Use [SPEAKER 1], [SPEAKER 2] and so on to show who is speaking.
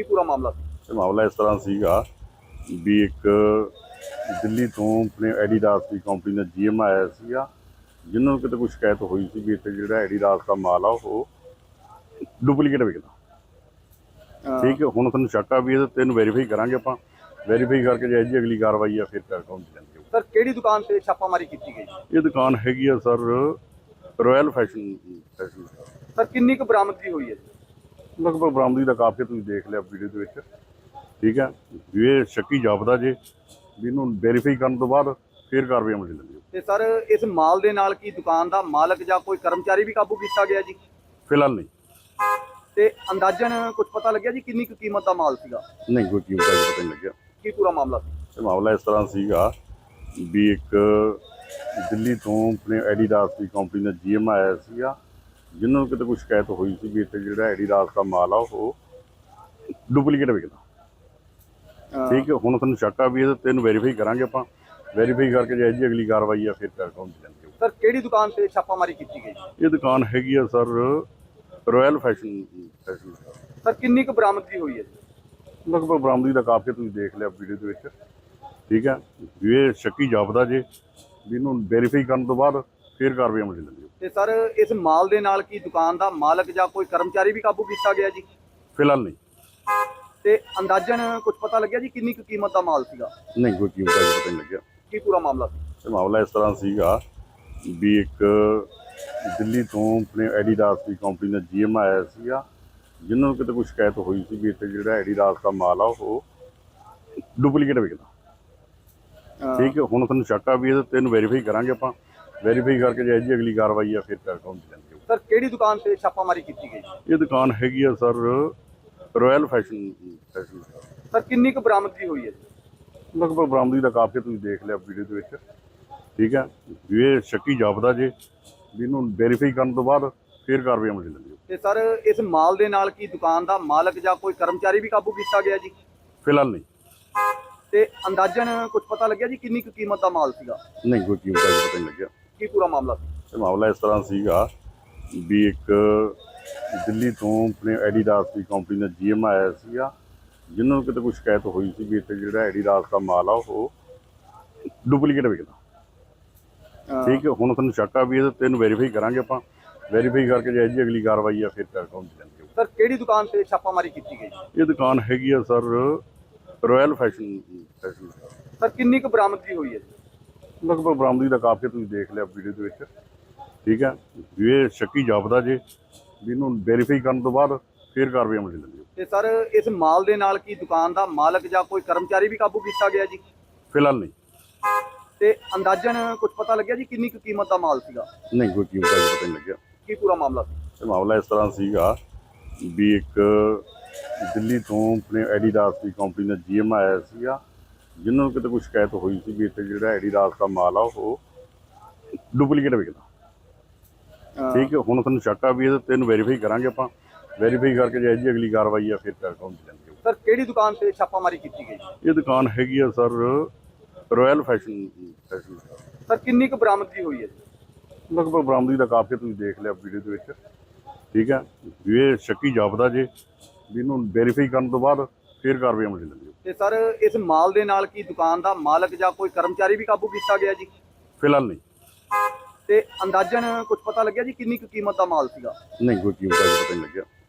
[SPEAKER 1] ਕੀ ਪੂਰਾ ਮਾਮਲਾ ਸੀ?
[SPEAKER 2] ਇਹ ਮਾਮਲਾ ਇਸ ਤਰ੍ਹਾਂ ਸੀਗਾ ਵੀ ਇੱਕ ਦਿੱਲੀ ਤੋਂ ਆਪਣੇ ਐਡੀਡਾਸ ਦੀ ਕੰਪਨੀ ਦਾ ਜੀਐਮ ਆਇਆ ਸੀਗਾ ਜਿਨ੍ਹਾਂ ਨੂੰ ਕਿਤੇ ਕੋਈ ਸ਼ਿਕਾਇਤ ਹੋਈ ਸੀ ਵੀ ਇੱਥੇ ਜਿਹੜਾ ਐਡੀਡਾਸ ਦਾ ਮਾਲ ਆ ਉਹ ਡੁਪਲੀਕੇਟ ਵਿਕਦਾ। ਠੀਕ ਹੈ ਹੁਣ ਤੁਹਾਨੂੰ ਸ਼ੱਕ ਆ ਵੀ ਇਹਦੇ ਤਿੰਨ ਵੈਰੀਫਾਈ ਕਰਾਂਗੇ ਆਪਾਂ। ਵੈਰੀਫਾਈ ਕਰਕੇ ਜੇ ਜੀ ਅਗਲੀ ਕਾਰਵਾਈ ਆ ਫਿਰ ਕਰ ਕੌਣ ਜਾਂਦੀ
[SPEAKER 1] ਸਰ ਕਿਹੜੀ ਦੁਕਾਨ ਤੇ ਛਾਪਾਮਾਰੀ ਕੀਤੀ ਗਈ?
[SPEAKER 2] ਇਹ ਦੁਕਾਨ ਹੈਗੀ ਆ sir royal fashion fashion
[SPEAKER 1] sir ਕਿੰਨੀ ਕੁ ਬਰਾਮਦਗੀ ਹੋਈ ਹੈ
[SPEAKER 2] ਲਗਭਗ ਬਰਾਮਦੀ ਦਾ ਕਾਫੀ ਤੁਸੀਂ ਦੇਖ ਲਿਆ ਵੀਡੀਓ ਦੇ ਵਿੱਚ। ਠੀਕ ਹੈ? ਵੀ ਇਹ ਸ਼ੱਕੀ ਜਾਪਦਾ ਜੇ ਵੀ ਇਹਨੂੰ ਵੈਰੀਫਾਈ ਕਰਨ ਤੋਂ ਬਾਅਦ ਫਿਰ ਕਾਰਵਾਈ ਅਮਲ ਚ ਲੈਂਦੀ ਹੈ।
[SPEAKER 1] ਤੇ ਸਰ ਇਸ ਮਾਲ ਦੇ ਨਾਲ ਕੀ ਦੁਕਾਨ ਦਾ ਮਾਲਕ ਜਾਂ ਕੋਈ ਕਰਮਚਾਰੀ ਵੀ ਕਾਬੂ ਕੀਤਾ ਗਿਆ ਜੀ?
[SPEAKER 2] ਫਿਲਹਾਲ ਨਹੀਂ।
[SPEAKER 1] ਤੇ ਅੰਦਾਜ਼ਨ ਕੁਝ ਪਤਾ ਲੱਗਿਆ ਜੀ ਕਿੰਨੀ ਕੁ ਕੀਮਤ ਦਾ ਮਾਲ ਸੀਗਾ?
[SPEAKER 2] ਨਹੀਂ ਕੋਈ ਕੀਮਤ ਦਾ ਪਤਾ ਨਹੀਂ ਲੱਗਿਆ।
[SPEAKER 1] ਕੀ ਪੂਰਾ ਮਾਮਲਾ ਸੀ?
[SPEAKER 2] ਇਹ ਮਾਮਲਾ ਇਸ ਤਰ੍ਹਾਂ ਸੀਗਾ ਵੀ ਇੱਕ ਦਿੱਲੀ ਤੋਂ ਆਪਣੇ ਐਡੀਡਾਸ ਦੀ ਕੰਪਨੀ ਦਾ ਜੀਐਮ ਆਇਆ ਸੀਗਾ। ਜਿਨ੍ਹਾਂ ਨੂੰ ਕਿਤੇ ਕੋਈ ਸ਼ਿਕਾਇਤ ਹੋਈ ਸੀ ਵੀ ਇੱਥੇ ਜਿਹੜਾ ਐਡੀਡਾਸ ਦਾ ਮਾਲ ਆ ਉਹ ਡੁਪਲੀਕੇਟ ਵਿਕਦਾ। ਠੀਕ ਹੈ ਹੁਣ ਤੁਹਾਨੂੰ ਸ਼ੱਕ ਆ ਵੀ ਇਹਦੇ ਤਿੰਨ ਵੈਰੀਫਾਈ ਕਰਾਂਗੇ ਆਪਾਂ। ਵੈਰੀਫਾਈ ਕਰਕੇ ਜੇ ਜੀ ਅਗਲੀ ਕਾਰਵਾਈ ਆ ਫਿਰ ਕਰ ਕੌਣ ਜਾਂਦੀ ਹੈ
[SPEAKER 1] ਸਰ ਕਿਹੜੀ ਦੁਕਾਨ ਤੇ ਛਾਪਾਮਾਰੀ ਕੀਤੀ ਗਈ
[SPEAKER 2] ਇਹ ਦੁਕਾਨ ਹੈਗੀ ਆ sir royal fashion fashion
[SPEAKER 1] sir ਕਿੰਨੀ ਕੁ ਬਰਾਮਦਗੀ ਹੋਈ ਹੈ ਜੀ?
[SPEAKER 2] ਲਗਭਗ ਬਰਾਮਦੀ ਦਾ ਕਾਫੀ ਤੁਸੀਂ ਦੇਖ ਲਿਆ ਵੀਡੀਓ ਦੇ ਵਿੱਚ। ਠੀਕ ਹੈ ਇਹ ਸ਼ੱਕੀ ਜਾਪਦਾ ਜੇ ਇਹਨੂੰ ਵੈਰੀਫਾਈ ਕਰਨ ਤੋਂ ਬਾਅਦ ਫਿਰ ਕਾਰਵਾਈ ਅਮਲ ਚ ਲੈਂਦੀ ਹੈ
[SPEAKER 1] ਤੇ ਸਰ ਇਸ ਮਾਲ ਦੇ ਨਾਲ ਕੀ ਦੁਕਾਨ ਦਾ ਮਾਲਕ ਜਾਂ ਕੋਈ ਕਰਮਚਾਰੀ ਵੀ ਕਾਬੂ ਕੀਤਾ ਗਿਆ ਜੀ?
[SPEAKER 2] ਫਿਲਹਾਲ ਨਹੀਂ।
[SPEAKER 1] ਤੇ ਅੰਦਾਜ਼ਨ ਕੁਝ ਪਤਾ ਲੱਗਿਆ ਜੀ ਕਿੰਨੀ ਕੁ ਕੀਮਤ ਦਾ ਮਾਲ ਸੀਗਾ?
[SPEAKER 2] ਨਹੀਂ ਕੋਈ ਕੀਮਤ ਦਾ ਪਤਾ ਨਹੀਂ ਲੱਗਿਆ।
[SPEAKER 1] ਕੀ ਪੂਰਾ ਮਾਮਲਾ ਸੀ?
[SPEAKER 2] ਇਹ ਮਾਮਲਾ ਇਸ ਤਰ੍ਹਾਂ ਸੀਗਾ ਵੀ ਇੱਕ ਦਿੱਲੀ ਤੋਂ ਆਪਣੇ ਐਡੀਡਾਸ ਦੀ ਕੰਪਨੀ ਦਾ ਜੀਐਮ ਆਇਆ ਸੀਗਾ ਜਿਨ੍ਹਾਂ ਨੂੰ ਕਿਤੇ ਕੋਈ ਸ਼ਿਕਾਇਤ ਹੋਈ ਸੀ ਵੀ ਇੱਥੇ ਜਿਹੜਾ ਐਡੀਡਾਸ ਦਾ ਮਾਲ ਆ ਉਹ ਡੁਪਲੀਕੇਟ ਵਿਕਦਾ ਠੀਕ ਹੈ ਹੁਣ ਤੁਹਾਨੂੰ ਸ਼ੱਕ ਆ ਵੀ ਇਹਦੇ ਤਿੰਨ ਵੈਰੀਫਾਈ ਕਰਾਂਗੇ ਆਪਾਂ। ਵੈਰੀਫਾਈ ਕਰਕੇ ਜੇ ਜੀ ਅਗਲੀ ਕਾਰਵਾਈ ਆ ਫਿਰ ਕਰ ਕੌਣ ਜਾਂਦੀ ਹੈ
[SPEAKER 1] ਸਰ ਕਿਹੜੀ ਦੁਕਾਨ ਤੇ ਛਾਪਾਮਾਰੀ ਕੀਤੀ ਗਈ?
[SPEAKER 2] ਇਹ ਦੁਕਾਨ ਹੈਗੀ ਆ sir royal fashion fashion
[SPEAKER 1] sir ਕਿੰਨੀ ਕੁ ਬਰਾਮਦਗੀ ਹੋਈ ਹੈ?
[SPEAKER 2] ਲਗਭਗ ਬਰਾਮਦੀ ਦਾ ਕਾਫੀ ਤੁਸੀਂ ਦੇਖ ਲਿਆ ਵੀਡੀਓ ਦੇ ਵਿੱਚ। ਠੀਕ ਹੈ ਇਹ ਸ਼ੱਕੀ ਜਾਪਦਾ ਜੇ ਇਹਨੂੰ ਵੈਰੀਫਾਈ ਕਰਨ ਤੋਂ ਬਾਅਦ ਫਿਰ ਕਾਰਵਾਈ ਅਮਲ ਲੈਂਦੀ ਹੈ
[SPEAKER 1] ਤੇ ਸਰ ਇਸ ਮਾਲ ਦੇ ਨਾਲ ਕੀ ਦੁਕਾਨ ਦਾ ਮਾਲਕ ਜਾਂ ਕੋਈ ਕਰਮਚਾਰੀ ਵੀ ਕਾਬੂ ਕੀਤਾ ਗਿਆ ਜੀ?
[SPEAKER 2] ਫਿਲਹਾਲ ਨਹੀਂ।
[SPEAKER 1] ਤੇ ਅੰਦਾਜ਼ਨ ਕੁਝ ਪਤਾ ਲੱਗਿਆ ਜੀ ਕਿੰਨੀ ਕੁ ਕੀਮਤ ਦਾ ਮਾਲ ਸੀਗਾ?
[SPEAKER 2] ਨਹੀਂ ਕੋਈ ਕੀਮਤ ਦਾ ਪਤਾ ਨਹੀਂ ਲੱਗਿਆ।
[SPEAKER 1] ਕੀ ਪੂਰਾ ਮਾਮਲਾ ਸੀ?
[SPEAKER 2] ਇਹ ਮਾਮਲਾ ਇਸ ਤਰ੍ਹਾਂ ਸੀਗਾ ਵੀ ਇੱਕ ਦਿੱਲੀ ਤੋਂ ਆਪਣੇ ਐਡੀਡਾਸ ਦੀ ਕੰਪਨੀ ਦਾ ਜੀਐਮ ਆਇਆ ਸੀਗਾ ਜਿਨ੍ਹਾਂ ਨੂੰ ਕਿਤੇ ਕੋਈ ਸ਼ਿਕਾਇਤ ਹੋਈ ਸੀ ਵੀ ਇੱਥੇ ਜਿਹੜਾ ਐਡੀਡਾਸ ਦਾ ਮਾਲ ਆ ਉਹ ਡੁਪਲੀਕੇਟ ਵਿਕਦਾ ਠੀਕ ਹੈ ਹੁਣ ਤੁਹਾਨੂੰ ਸ਼ੱਕ ਆ ਵੀ ਇਹਦੇ ਤਿੰਨ ਵੈਰੀਫਾਈ ਕਰਾਂਗੇ ਆਪਾਂ। ਵੈਰੀਫਾਈ ਕਰਕੇ ਜੇ ਜੀ ਅਗਲੀ ਕਾਰਵਾਈ ਆ ਫਿਰ ਕਰ ਕੌਣ ਜਾਂਦੀ
[SPEAKER 1] ਸਰ ਕਿਹੜੀ ਦੁਕਾਨ ਤੇ ਛਾਪਾਮਾਰੀ ਕੀਤੀ ਗਈ?
[SPEAKER 2] ਇਹ ਦੁਕਾਨ ਹੈਗੀ ਆ sir royal fashion fashion
[SPEAKER 1] sir ਕਿੰਨੀ ਕੁ ਬਰਾਮਦਗੀ ਹੋਈ ਹੈ ਜੀ?
[SPEAKER 2] ਲਗਭਗ ਬਰਾਮਦੀ ਦਾ ਕਾਫੀ ਤੁਸੀਂ ਦੇਖ ਲਿਆ ਵੀਡੀਓ ਦੇ ਵਿੱਚ। ਠੀਕ ਹੈ? ਵੀ ਇਹ ਸ਼ੱਕੀ ਜਾਪਦਾ ਜੇ ਵੀ ਇਹਨੂੰ ਵੈਰੀਫਾਈ ਕਰਨ ਤੋਂ ਬਾਅਦ ਫਿਰ ਕਾਰਵਾਈ ਅਮਲ ਚ ਲੈਂਦੀ
[SPEAKER 1] ਤੇ ਸਰ ਇਸ ਮਾਲ ਦੇ ਨਾਲ ਕੀ ਦੁਕਾਨ ਦਾ ਮਾਲਕ ਜਾਂ ਕੋਈ ਕਰਮਚਾਰੀ ਵੀ ਕਾਬੂ ਕੀਤਾ ਗਿਆ ਜੀ?
[SPEAKER 2] ਫਿਲਹਾਲ ਨਹੀਂ।
[SPEAKER 1] ਤੇ ਅੰਦਾਜ਼ਨ ਕੁਝ ਪਤਾ ਲੱਗਿਆ ਜੀ ਕਿੰਨੀ ਕੁ ਕੀਮਤ ਦਾ ਮਾਲ ਸੀਗਾ?
[SPEAKER 2] ਨਹੀਂ ਕੋਈ ਕੀਮਤ ਦਾ ਪਤਾ ਨਹੀਂ ਲੱਗਿਆ।
[SPEAKER 1] ਕੀ ਪੂਰਾ ਮਾਮਲਾ ਸੀ?
[SPEAKER 2] ਇਹ ਮਾਮਲਾ ਇਸ ਤਰ੍ਹਾਂ ਸੀਗਾ ਵੀ ਇੱਕ ਦਿੱਲੀ ਤੋਂ ਆਪਣੇ ਐਡੀਡਾਸ ਦੀ ਕੰਪਨੀ ਦਾ ਜੀਐਮ ਆਇਆ ਸੀਗਾ। ਜਿਨ੍ਹਾਂ ਨੂੰ ਕਿਤੇ ਕੋਈ ਸ਼ਿਕਾਇਤ ਹੋਈ ਸੀ ਵੀ ਇੱਥੇ ਜਿਹੜਾ ਐਡੀਡਾਸ ਦਾ ਮਾਲ ਆ ਉਹ ਡੁਪਲੀਕੇਟ ਵਿਕਦਾ ਠੀਕ ਹੈ ਹੁਣ ਤੁਹਾਨੂੰ ਸ਼ੱਕ ਆ ਵੀ ਇਹਦੇ ਤਿੰਨ ਵੈਰੀਫਾਈ ਕਰਾਂਗੇ ਆਪਾਂ। ਵੈਰੀਫਾਈ ਕਰਕੇ ਜੇ ਜੀ ਅਗਲੀ ਕਾਰਵਾਈ ਆ ਫਿਰ ਕਰ ਕੌਣ ਜਾਂਦੀ
[SPEAKER 1] ਸਰ ਕਿਹੜੀ ਦੁਕਾਨ ਤੇ ਛਾਪਾਮਾਰੀ ਕੀਤੀ ਗਈ?
[SPEAKER 2] ਇਹ ਦੁਕਾਨ ਹੈਗੀ ਆ sir royal fashion fashion
[SPEAKER 1] sir ਕਿੰਨੀ ਕੁ ਬਰਾਮਦਗੀ ਹੋਈ ਹੈ? ਜੀ
[SPEAKER 2] ਲਗਭਗ ਬਰਾਮਦੀ ਦਾ ਕਾਫੀ ਤੁਸੀਂ ਦੇਖ ਲਿਆ ਵੀਡੀਓ ਦੇ ਵਿੱਚ। ਠੀਕ ਹੈ ਵੀ ਇਹ ਸ਼ੱਕੀ ਜਾਪਦਾ ਜੇ ਵੀ ਇਹਨੂੰ ਵੈਰੀਫਾਈ ਕਰਨ ਤੋਂ ਬਾਅਦ ਫਿਰ ਕਾਰਵਾਈ ਅਮਲ ਚ ਲੈਂਦੀ
[SPEAKER 1] ਤੇ ਸਰ ਇਸ ਮਾਲ ਦੇ ਨਾਲ ਕੀ ਦੁਕਾਨ ਦਾ ਮਾਲਕ ਜਾਂ ਕੋਈ ਕਰਮਚਾਰੀ ਵੀ ਕਾਬੂ ਕੀਤਾ ਗਿਆ ਜੀ?
[SPEAKER 2] ਫਿਲਹਾਲ ਨਹੀਂ।
[SPEAKER 1] ਤੇ ਅੰਦਾਜ਼ਨ ਕੁਝ ਪਤਾ ਲੱਗਿਆ ਜੀ ਕਿੰਨੀ ਕੁ ਕੀਮਤ ਦਾ ਮਾਲ ਸੀਗਾ?
[SPEAKER 2] ਨਹੀਂ ਕੋਈ ਕੀਮਤ ਦਾ ਪਤਾ ਨਹੀਂ ਲੱਗਿਆ।